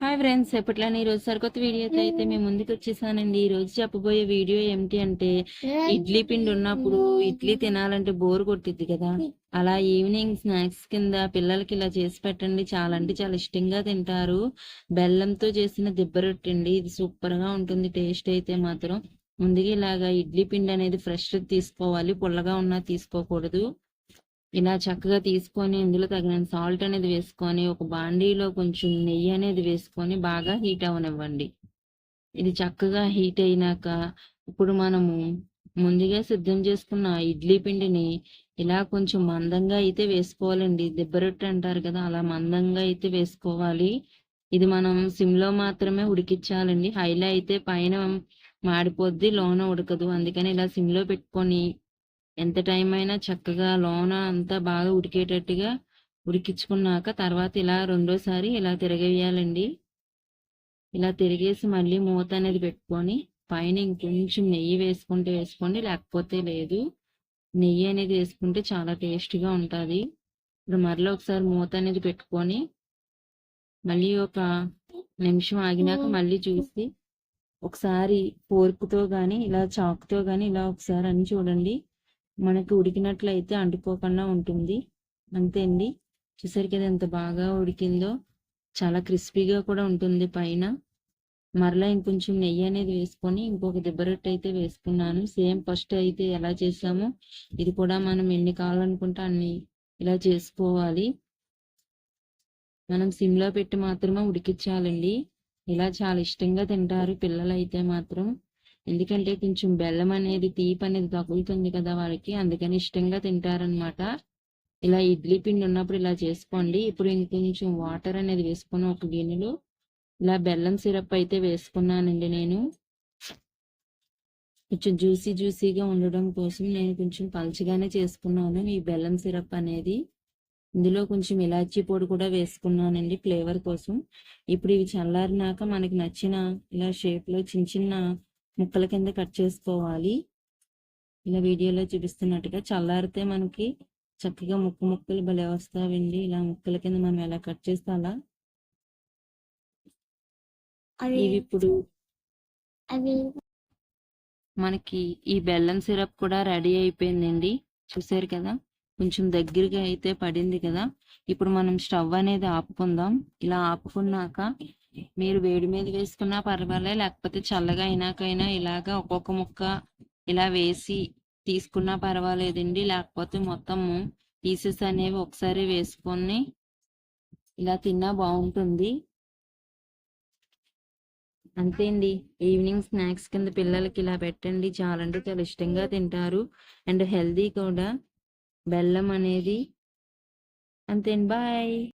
Hi friends ఎప్పట్లానే ఈ రోజు సరికొత్త వీడియోతో అయితే మేము ముందుకు వచ్చేసానండి. ఈ రోజు చెప్పబోయే వీడియో ఏమిటి అంటే ఇడ్లీ పిండి ఉన్నప్పుడు ఇడ్లీ తినాలంటే బోర్ కొట్టిద్ది కదా. అలా ఈవినింగ్ స్నాక్స్ కింద పిల్లలకి ఇలా చేసి పెట్టండి. చాలా అంటే చాలా ఇష్టంగా తింటారు. బెల్లంతో చేసిన దిబ్బ రొట్టె అండి. ఇది సూపర్గా ఉంటుంది. టేస్ట్ అయితే మాత్రం ముందుగా ఇలాగా ఇడ్లీ పిండి అనేది ఫ్రెష్ తీసుకోవాలి. పుల్లగా ఉన్నా తీసుకోకూడదు. ఇలా చక్కగా తీసుకొని ఇందులో తగినంత సాల్ట్ అనేది వేసుకొని ఒక బాండీలో కొంచెం నెయ్యి అనేది వేసుకొని బాగా హీట్ అవనివ్వండి. ఇది చక్కగా హీట్ అయినాక ఇప్పుడు మనము ముందుగా సిద్ధం చేసుకున్న ఇడ్లీ పిండిని ఇలా కొంచెం మందంగా అయితే వేసుకోవాలండి. దెబ్బరొట్టె అంటారు కదా అలా మందంగా అయితే వేసుకోవాలి. ఇది మనం సిమ్లో మాత్రమే ఉడికించాలండి. హైలో అయితే పైన మాడిపోద్ది లోన ఉడకదు. అందుకని ఇలా సిమ్లో పెట్టుకొని ఎంత టైం అయినా చక్కగా లోన అంతా బాగా ఉడికేటట్టుగా ఉడికించుకున్నాక తర్వాత ఇలా రెండోసారి ఇలా తిరగేయాలండి ఇలా తిరిగేసి మళ్ళీ మూత అనేది పెట్టుకొని పైన ఇంకొంచెం నెయ్యి వేసుకుంటే వేసుకోండి లేకపోతే లేదు. నెయ్యి అనేది వేసుకుంటే చాలా టేస్ట్గా ఉంటుంది. ఇప్పుడు మరలా ఒకసారి మూత అనేది పెట్టుకొని మళ్ళీ ఒక నిమిషం ఆగినాక మళ్ళీ చూసి ఒకసారి ఫోర్క్తో కానీ ఇలా చాకుతో కానీ ఇలా ఒకసారి అని చూడండి. మనకి ఉడికినట్లయితే అంటుకోకుండా ఉంటుంది. అంతే అండి చూసారు కదా ఎంత బాగా ఉడికిందో. చాలా క్రిస్పీగా కూడా ఉంటుంది పైన. మరలా ఇంకొంచెం నెయ్యి అనేది వేసుకొని ఇంకొక దిబ్బరొట్టు అయితే వేసుకున్నాను. సేమ్ ఫస్ట్ అయితే ఎలా చేసామో ఇది కూడా మనం ఎన్ని కావాలనుకుంటే అన్ని ఇలా చేసుకోవాలి. మనం సిమ్లో పెట్టి మాత్రమే ఉడికించాలండి. ఇలా చాలా ఇష్టంగా తింటారు పిల్లలు అయితే మాత్రం. ఎందుకంటే కొంచెం బెల్లం అనేది తీపి అనేది తగులుతుంది కదా వాళ్ళకి అందుకని ఇష్టంగా తింటారనమాట ఇలా ఇడ్లీ పిండి ఉన్నప్పుడు ఇలా చేసుకోండి. ఇప్పుడు ఇంకొంచెం వాటర్ అనేది వేసుకున్నాను ఒక గిన్నెలో. ఇలా బెల్లం సిరప్ అయితే వేసుకున్నానండి నేను. కొంచెం జ్యూసీ జ్యూసీగా ఉండడం కోసం నేను కొంచెం పల్చగానే చేసుకున్నాను ఈ బెల్లం సిరప్ అనేది. ఇందులో కొంచెం ఇలాచీ పొడి కూడా వేసుకున్నానండి ఫ్లేవర్ కోసం. ఇప్పుడు ఇవి చల్లారినాక మనకి నచ్చిన ఇలా షేప్లో చిన్న చిన్న ముక్కల కింద కట్ చేసుకోవాలి. ఇలా వీడియోలో చూపిస్తున్నట్టుగా చల్లారితే మనకి చక్కగా ముక్క ముక్కలు భలే వస్తావండి ఇలా ముక్కల కింద మనం ఎలా కట్ చేస్తే అలా అవి ఇవి ఇప్పుడు మనకి ఈ బెల్లం సిరప్ కూడా రెడీ అయిపోయిందండి. చూసారు కదా? కొంచెం దగ్గరగా అయితే పడింది కదా? ఇప్పుడు మనం స్టవ్ అనేది ఆపుకుందాం. ఇలా ఆపుకున్నాక మీరు వేడి మీద వేసుకున్నా పర్వాలే లేకపోతే చల్లగా అయినాకైనా ఇలాగా ఒక్కొక్క ముక్క ఇలా వేసి తీసుకున్నా పర్వాలేదండి. లేకపోతే మొత్తము పీసెస్ అనేవి ఒకసారి వేసుకొని ఇలా తిన్నా బాగుంటుంది. అంతే అండి. ఈవినింగ్ స్నాక్స్ కింద పిల్లలకి ఇలా పెట్టండి. చాలా అంటే చాలా ఇష్టంగా తింటారు. అండ్ హెల్దీ కూడా. బెల్లం అనేది అంతే బాయ్.